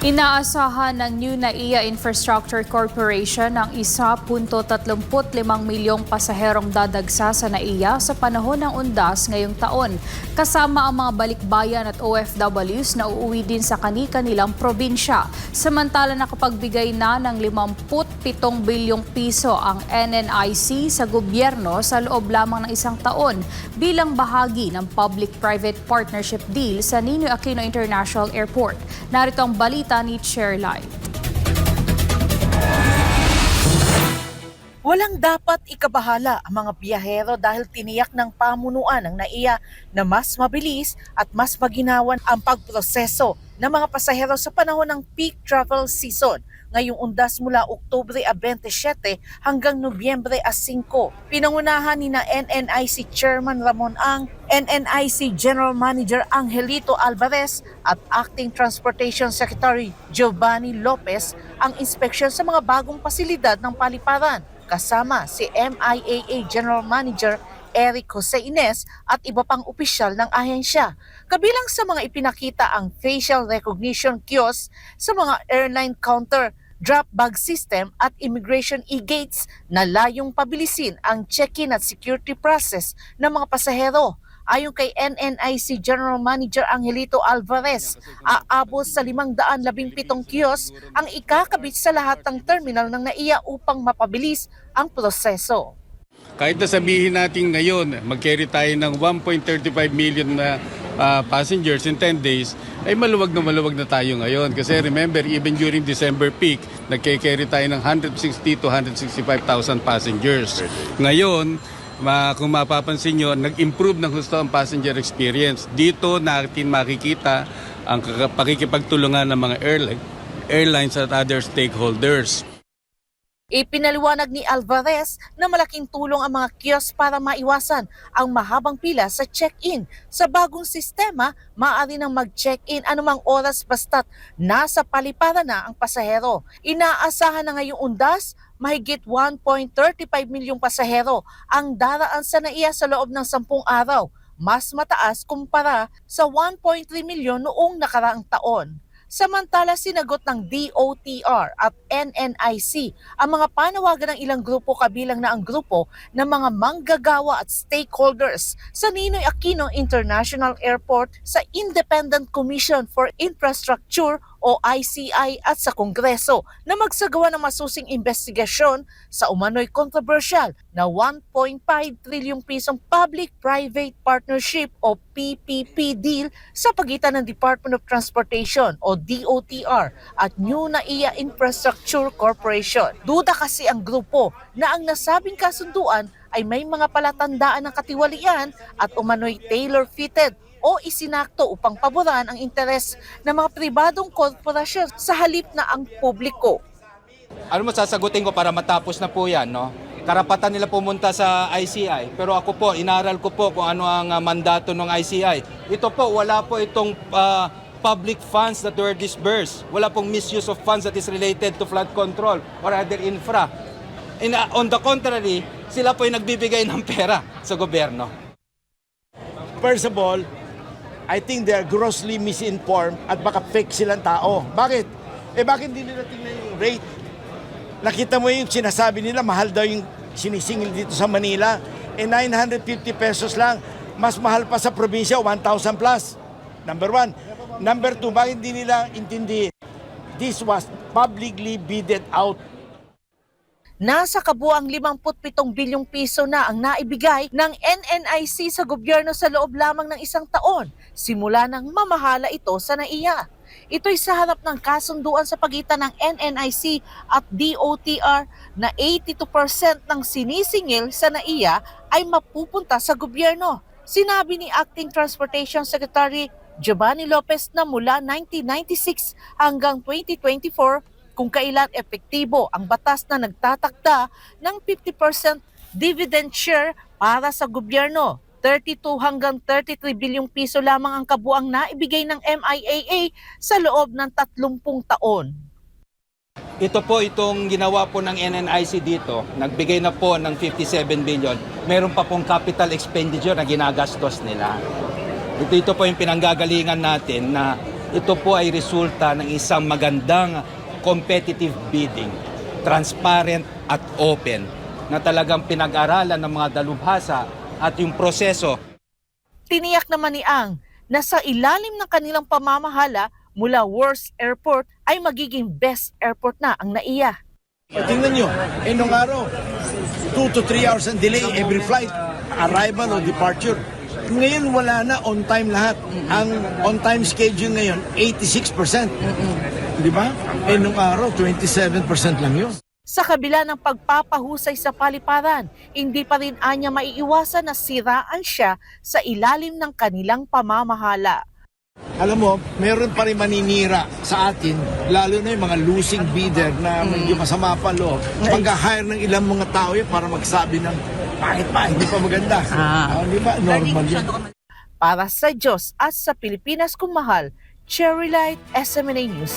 Inaasahan ng New NAIA Infrastructure Corporation ang 1.35 milyong pasaherong dadagsa sa NAIA sa panahon ng undas ngayong taon, kasama ang mga balikbayan at OFWs na uuwi din sa kani-kanilang probinsya. Samantala nakapagbigay na ng 57 bilyong piso ang NNIC sa gobyerno sa loob lamang ng isang taon bilang bahagi ng public-private partnership deal sa Ninoy Aquino International Airport. Narito ang balita ni Chairlight. Walang dapat ikabahala ang mga biyahero dahil tiniyak ng pamunuan ng NAIA na mas mabilis at mas maginawan ang pagproseso ng mga pasahero sa panahon ng peak travel season ngayong undas mula Oktubre a 27 hanggang Nobyembre a 5. Pinangunahan ni na NNIC Chairman Ramon Ang, NNIC General Manager Angelito Alvarez at Acting Transportation Secretary Giovanni Lopez ang inspeksyon sa mga bagong pasilidad ng paliparan kasama si MIAA General Manager Eric Jose Ines at iba pang opisyal ng ahensya. Kabilang sa mga ipinakita ang facial recognition kiosk sa mga airline counter, drop bag system at immigration e-gates na layong pabilisin ang check-in at security process ng mga pasahero. Ayon kay NNIC General Manager Angelito Alvarez, aabot sa 517 kiosk ang ikakabit sa lahat ng terminal ng NAIA upang mapabilis ang proseso. Kahit na sabihin natin ngayon, mag-carry tayo ng 1.35 million na ah, passengers in 10 days, ay maluwag na maluwag na tayo ngayon. Kasi remember, even during December peak, nagke-carry tayo ng 160 to 165,000 passengers. Ngayon, ma kung mapapansin nyo, nag-improve ng gusto ang passenger experience. Dito natin makikita ang pakikipagtulungan ng mga airline, airlines at other stakeholders. Ipinaliwanag ni Alvarez na malaking tulong ang mga kiosk para maiwasan ang mahabang pila sa check-in. Sa bagong sistema, maaari nang mag-check-in anumang oras basta't nasa paliparan na ang pasahero. Inaasahan na ngayong undas, mahigit 1.35 milyong pasahero ang daraan sa NAIA sa loob ng 10 araw, mas mataas kumpara sa 1.3 milyon noong nakaraang taon. Samantala sinagot ng DOTR at NNIC ang mga panawagan ng ilang grupo kabilang na ang grupo ng mga manggagawa at stakeholders sa Ninoy Aquino International Airport sa Independent Commission for Infrastructure o ICI at sa Kongreso na magsagawa ng masusing investigasyon sa umano'y controversial na 1.5 trilyong pisong public-private partnership o PPP deal sa pagitan ng Department of Transportation o DOTR at New NAIA Infrastructure Corporation. Duda kasi ang grupo na ang nasabing kasunduan ay may mga palatandaan ng katiwalian at umano'y tailor-fitted o isinakto upang paboran ang interes ng mga pribadong korporasyon sa halip na ang publiko. ano mo sasagutin ko para matapos na po yan, no? Karapatan nila pumunta sa ICI. Pero ako po, inaral ko po kung ano ang ah, mandato ng ICI. Ito po, wala po itong ah, public funds that were disbursed. Wala pong misuse of funds that is related to flood control or other infra. In, ah, on the contrary, sila po yung nagbibigay ng pera sa gobyerno. First of all, I think they're grossly misinformed at baka fake silang tao. Bakit? Eh bakit hindi nila tingnan yung rate? Nakita mo yung sinasabi nila, mahal daw yung sinisingil dito sa Manila. Eh 950 pesos lang. Mas mahal pa sa probinsya, 1,000 plus. Number one. Number two, bakit hindi nila intindi? This was publicly bidded out Nasa kabuang 57 bilyong piso na ang naibigay ng NNIC sa gobyerno sa loob lamang ng isang taon, simula nang mamahala ito sa NAIA. Ito'y sa harap ng kasunduan sa pagitan ng NNIC at DOTR na 82% ng sinisingil sa NAIA ay mapupunta sa gobyerno. Sinabi ni Acting Transportation Secretary Giovanni Lopez na mula 1996 hanggang 2024 kung kailan epektibo ang batas na nagtatakda ng 50% dividend share para sa gobyerno. 32 hanggang 33 bilyong piso lamang ang kabuang naibigay ng MIAA sa loob ng 30 taon. Ito po itong ginawa po ng NNIC dito, nagbigay na po ng 57 billion. Meron pa pong capital expenditure na ginagastos nila. Ito, ito po yung pinanggagalingan natin na ito po ay resulta ng isang magandang competitive bidding, transparent at open, na talagang pinag-aralan ng mga dalubhasa at yung proseso Tiniyak naman ni Ang na sa ilalim ng kanilang pamamahala mula worst airport ay magiging best airport na ang NAIA. Tingnan nyo, eh nung araw, 2 to 3 hours ang delay every flight, arrival o departure. Ngayon wala na, on time lahat. Ang on time schedule ngayon, 86%. Di ba? Eh nung araw, 27% lang yun. Sa kabila ng pagpapahusay sa paliparan, hindi pa rin anya maiiwasan na siraan siya sa ilalim ng kanilang pamamahala. Alam mo, meron pa rin maninira sa atin, lalo na yung mga losing bidder na medyo masama pa loob. Mag-hire ng ilang mga tao yan para magsabi ng, bakit pa, hindi pa maganda. Ah. di ba? Normal yan. Para sa Diyos at sa Pilipinas kung mahal, Cherry Light, SMNA News.